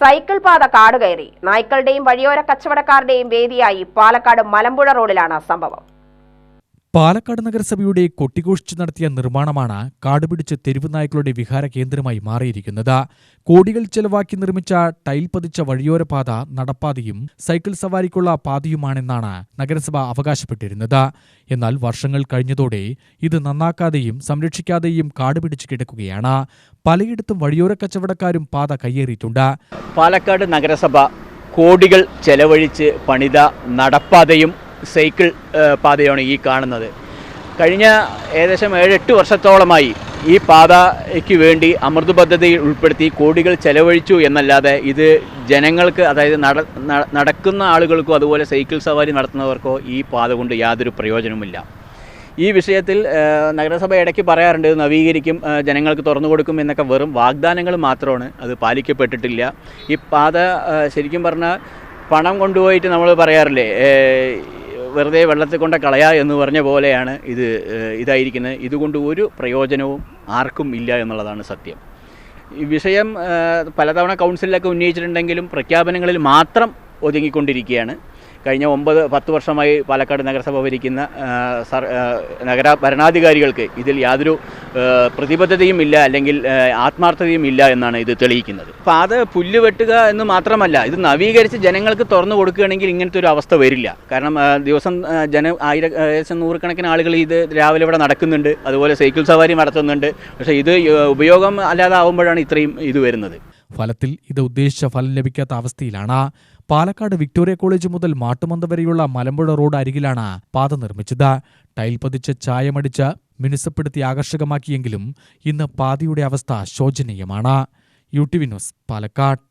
Cycle പാത കാടുകയറി നായ്ക്കളുടെയും വഴിയോര കച്ചവടക്കാരുടെയും വേദിയായി പാലക്കാട് മലമ്പുഴ റോഡിലാണ് സംഭവം. പാലക്കാട് നഗരസഭയുടെ കൊട്ടിഘോഷിച്ച് നടത്തിയ നിർമ്മാണമാണ് കാടുപിടിച്ച് തെരുവ് നായ്ക്കളുടെ വിഹാര കേന്ദ്രമായി മാറിയിരിക്കുന്നത്. കോടികൾ ചെലവാക്കി നിർമ്മിച്ച ടൈൽ പതിച്ച വഴിയോര പാത നടപ്പാതയും സൈക്കിൾ സവാരിക്കുള്ള പാതയുമാണെന്നാണ് നഗരസഭ അവകാശപ്പെട്ടിരുന്നത്. എന്നാൽ വർഷങ്ങൾ കഴിഞ്ഞതോടെ ഇത് നന്നാക്കാതെയും സംരക്ഷിക്കാതെയും കാടുപിടിച്ച് കിടക്കുകയാണ്. പലയിടത്തും വഴിയോര കച്ചവടക്കാരും പാത കയ്യേറിയിട്ടുണ്ട്. പാലക്കാട് നഗരസഭ കോടികൾ ചെലവഴിച്ച് പണിത നടപ്പാതയും സൈക്കിൾ പാതയാണ് ഈ കാണുന്നത്. കഴിഞ്ഞ ഏകദേശം ഏഴെട്ട് വർഷത്തോളമായി ഈ പാതയ്ക്ക് വേണ്ടി അമൃത് പദ്ധതിയിൽ ഉൾപ്പെടുത്തി കോടികൾ ചെലവഴിച്ചു എന്നല്ലാതെ ഇത് ജനങ്ങൾക്ക് അതായത് നട നടക്കുന്ന ആളുകൾക്കോ അതുപോലെ സൈക്കിൾ സവാരി നടത്തുന്നവർക്കോ ഈ പാത കൊണ്ട് യാതൊരു പ്രയോജനവുമില്ല. ഈ വിഷയത്തിൽ നഗരസഭ ഇടയ്ക്ക് പറയാറുണ്ട് നവീകരിക്കും ജനങ്ങൾക്ക് തുറന്നു കൊടുക്കും എന്നൊക്കെ വെറും വാഗ്ദാനങ്ങൾ മാത്രമാണ് അത് പാലിക്കപ്പെട്ടിട്ടില്ല. ഈ പാത ശരിക്കും പറഞ്ഞാൽ പണം കൊണ്ടുപോയിട്ട് നമ്മൾ പറയാറില്ലേ വെറുതെ വെള്ളത്തിൽ കൊണ്ട് കളയാ എന്ന് പറഞ്ഞ പോലെയാണ് ഇത് ഇതായിരിക്കുന്നത്. ഇതുകൊണ്ട് ഒരു പ്രയോജനവും ആർക്കും ഇല്ല എന്നുള്ളതാണ് സത്യം. ഈ വിഷയം പലതവണ കൗൺസിലൊക്കെ ഉന്നയിച്ചിട്ടുണ്ടെങ്കിലും പ്രഖ്യാപനങ്ങളിൽ മാത്രം ഒതുങ്ങിക്കൊണ്ടിരിക്കുകയാണ്. കഴിഞ്ഞ ഒമ്പത് പത്ത് വർഷമായി പാലക്കാട് നഗരസഭ ഭരിക്കുന്ന നഗര ഭരണാധികാരികൾക്ക് ഇതിൽ യാതൊരു പ്രതിബദ്ധതയും ഇല്ല അല്ലെങ്കിൽ ആത്മാർത്ഥതയും ഇല്ല എന്നാണ് ഇത് തെളിയിക്കുന്നത്. അപ്പോൾ അത് പുല്ല് വെട്ടുക എന്ന് മാത്രമല്ല ഇത് നവീകരിച്ച് ജനങ്ങൾക്ക് തുറന്നു കൊടുക്കുകയാണെങ്കിൽ ഇങ്ങനത്തെ ഒരു അവസ്ഥ വരില്ല. കാരണം ദിവസം ജന ആയിര ഏകദേശം നൂറുകണക്കിന് ആളുകൾ ഇത് രാവിലെ ഇവിടെ നടക്കുന്നുണ്ട്. അതുപോലെ സൈക്കിൾ സവാരി നടത്തുന്നുണ്ട്. പക്ഷേ ഇത് ഉപയോഗം അല്ലാതാവുമ്പോഴാണ് ഇത്രയും ഇത് വരുന്നത്. ഫലത്തിൽ ഇത് ഉദ്ദേശിച്ച ഫലം ലഭിക്കാത്ത അവസ്ഥയിലാണ്. പാലക്കാട് വിക്ടോറിയ കോളേജ് മുതൽ മാട്ടുമന്ത വരെയുള്ള മലമ്പുഴ റോഡ് അരികിലാണ് പാത നിർമ്മിച്ചത്. ടൈൽ പതിച്ച് ചായമടിച്ച് മിനുസപ്പെടുത്തി ആകർഷകമാക്കിയെങ്കിലും ഇന്ന് പാതയുടെ അവസ്ഥ ശോചനീയമാണ്. U T V news Palakkad.